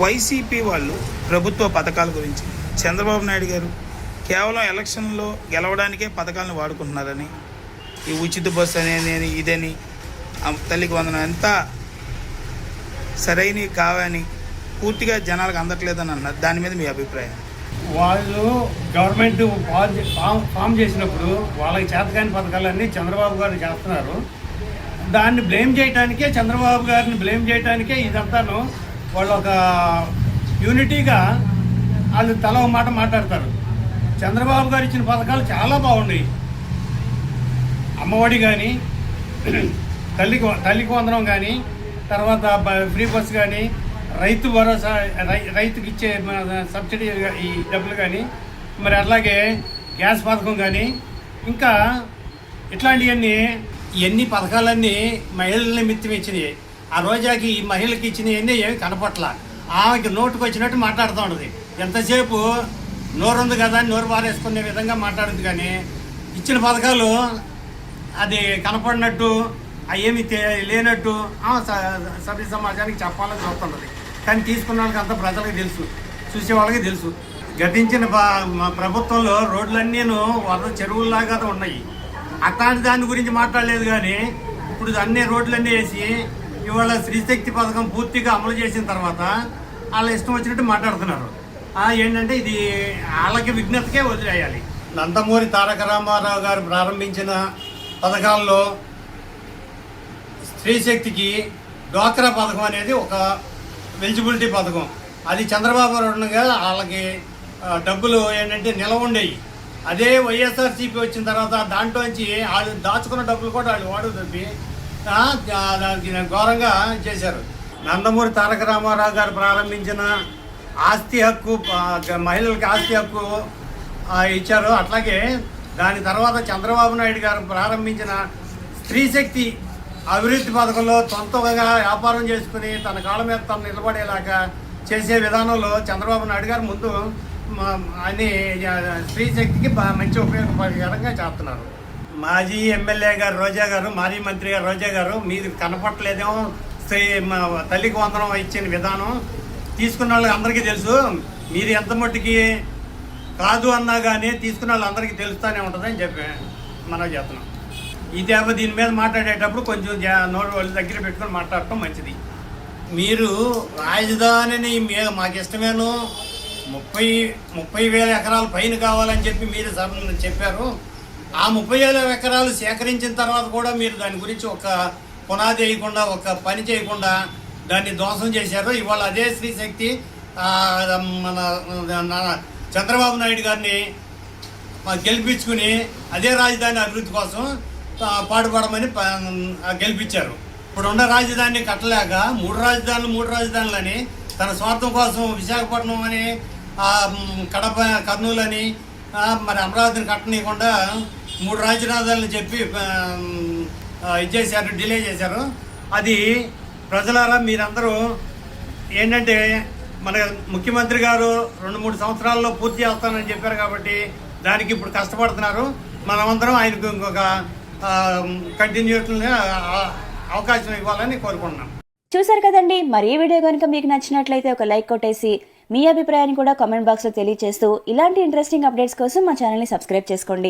YCP వాళ్ళు ప్రభుత్వ పథకాల గురించి. చంద్రబాబు నాయుడు గారు కేవలం ఎలక్షన్లో గెలవడానికే పథకాలను వాడుకుంటున్నారని ఈ ఉచిత బస్సు అనేది ఇదని తల్లికి వందనం ఎంత సరైనవి కావని పూర్తిగా జనాలకు అందట్లేదని అన్నారు. దాని మీద మీ అభిప్రాయం? వాళ్ళు గవర్నమెంట్ ఫామ్ ఫామ్ ఫామ్ చేసినప్పుడు వాళ్ళకి చేతకాని పథకాలన్నీ చంద్రబాబు గారు చేస్తున్నారు. దాన్ని బ్లేమ్ చేయడానికే చంద్రబాబు గారిని బ్లేమ్ చేయడానికే ఇదంతాను వాళ్ళు ఒక యూనిటీగా వాళ్ళు తల ఒక మాట మాట్లాడతారు. చంద్రబాబు గారు ఇచ్చిన పథకాలు చాలా బాగున్నాయి. అమ్మఒడి కానీ తల్లికి తల్లికి వందనం కానీ తర్వాత ఫ్రీ బస్ కానీ రైతు భరోసా రై- రైతుకి ఇచ్చే సబ్సిడీ ఈ డబ్బులు కానీ మరి అట్లాగే గ్యాస్ పథకం కానీ ఇంకా ఇట్లాంటివన్నీ ఇవన్నీ పథకాలన్నీ మహిళల నిమిత్తం ఇచ్చినాయి. ఆ రోజాకి ఈ మహిళకి ఇచ్చినవన్నీ ఏమి కనపట్ల. ఆమెకి నోటుకు వచ్చినట్టు మాట్లాడుతూ ఉండదు ఎంతసేపు నోరు ఉంది కదా అని నోరు పారేసుకునే విధంగా మాట్లాడుతుంది కానీ ఇచ్చిన పథకాలు అది కనపడినట్టు అవి ఏమి లేనట్టు స- సభ్య సమాజానికి చెప్పాలని చూస్తుంటుంది. కానీ తీసుకున్న వాళ్ళకి అంత ప్రజలకు తెలుసు. చూసే వాళ్ళకి తెలుసు. గతించిన ప్రభుత్వంలో రోడ్లన్నీను వరద చెరువుల్లాగా ఉన్నాయి. అట్లాంటి దాని గురించి మాట్లాడలేదు కానీ ఇప్పుడు అన్ని రోడ్లన్నీ వేసి ఇవాళ స్త్రీశక్తి పథకం పూర్తిగా అమలు చేసిన తర్వాత వాళ్ళ ఇష్టం వచ్చినట్టు మాట్లాడుతున్నారు. ఏంటంటే ఇది వాళ్ళకి విఘ్నతకే వదిలేయాలి. నందమూరి తారక రామారావు గారు ప్రారంభించిన పథకాల్లో స్త్రీశక్తికి డ్వాక్రా పథకం అనేది ఒక ఎలిజిబిలిటీ పథకం. అది చంద్రబాబు గారు ఉండగా వాళ్ళకి డబ్బులు ఏంటంటే నిలవ ఉండేవి. అదే వైఎస్ఆర్సీపీ వచ్చిన తర్వాత దాంట్లోంచి వాళ్ళు దాచుకున్న డబ్బులు కూడా వాళ్ళు వాడు తప్పి దానికి ఘోరంగా చేశారు. నందమూరి తారక రామారావు గారు ప్రారంభించిన ఆస్తి హక్కు మహిళలకు మహిళలకి ఆస్తి హక్కు ఇచ్చారు. అట్లాగే దాని తర్వాత చంద్రబాబు నాయుడు గారు ప్రారంభించిన స్త్రీశక్తి అభివృద్ధి పథకంలో సొంతంగా వ్యాపారం చేసుకుని తన కాళ్ళ మీద తను నిలబడేలాగా చేసే విధానంలో చంద్రబాబు నాయుడు గారు ముందు అని అన్ని స్త్రీశక్తికి మంచి ఉపయోగకరంగా చేస్తున్నారు. మాజీ ఎమ్మెల్యే గారు రోజా గారు మాజీ మంత్రి గారు రోజా గారు మీరు కనపట్లేదేమో మా తల్లికి వందనం ఇచ్చిన విధానం తీసుకున్న వాళ్ళకి అందరికీ తెలుసు. మీరు ఎంత మట్టుకి కాదు అన్నా కానీ తీసుకున్న వాళ్ళందరికీ తెలుస్తూనే ఉంటుందని చెప్పి మనం చేస్తున్నాం. ఈ దేవ దీని మీద మాట్లాడేటప్పుడు కొంచెం జా- నోరు వాళ్ళ దగ్గర పెట్టుకొని మాట్లాడటం మంచిది. మీరు రాజధానిని మీ- మాకు ఇష్టమేను ముప్పై ముప్పై వేల ఎకరాల పైన కావాలని చెప్పి మీరు సభ- చెప్పారు. ఆ ముప్పై వేల ఎకరాలు సేకరించిన తర్వాత కూడా మీరు దాని గురించి ఒక పునాది వేయకుండా ఒక పని చేయకుండా దాన్ని ధ్వంసం చేశారు. ఇవాళ అదే శ్రీశక్తి మన చంద్రబాబు నాయుడు గారిని గెలిపించుకుని అదే రాజధాని అభివృద్ధి కోసం పాటుపడమని గెలిపించారు. ఇప్పుడున్న రాజధాని రాజధానిని కట్టలేక మూడు రాజధానులు మూడు రాజధానులని తన స్వార్థం కోసం విశాఖపట్నం అని కడప కర్నూలు అని మరి అమరావతిని కట్టనీయకుండా మూడు రాజధానులు చెప్పి ఇది చేశారు డిలే చేశారు. అది ప్రజలారా మీరందరూ ఏంటంటే మన ముఖ్యమంత్రి గారు రెండు మూడు సంవత్సరాల్లో పూర్తి చేస్తానని చెప్పారు కాబట్టి దానికి ఇప్పుడు కష్టపడుతున్నారు. మనమందరం ఆయనకు ఇంకొక కంటిన్యూట్గా అవకాశం ఇవ్వాలని కోరుకుంటున్నాం. చూసారు కదండి మరి ఈ వీడియో కనుక మీకు నచ్చినట్లయితే ఒక లైక్ కొట్టేసి మీ అభిప్రాయాన్ని కూడా కామెంట్ బాక్స్లో తెలియజేస్తూ ఇలాంటి ఇంట్రెస్టింగ్ అప్డేట్స్ కోసం మా ఛానల్ని సబ్స్క్రైబ్ చేసుకోండి.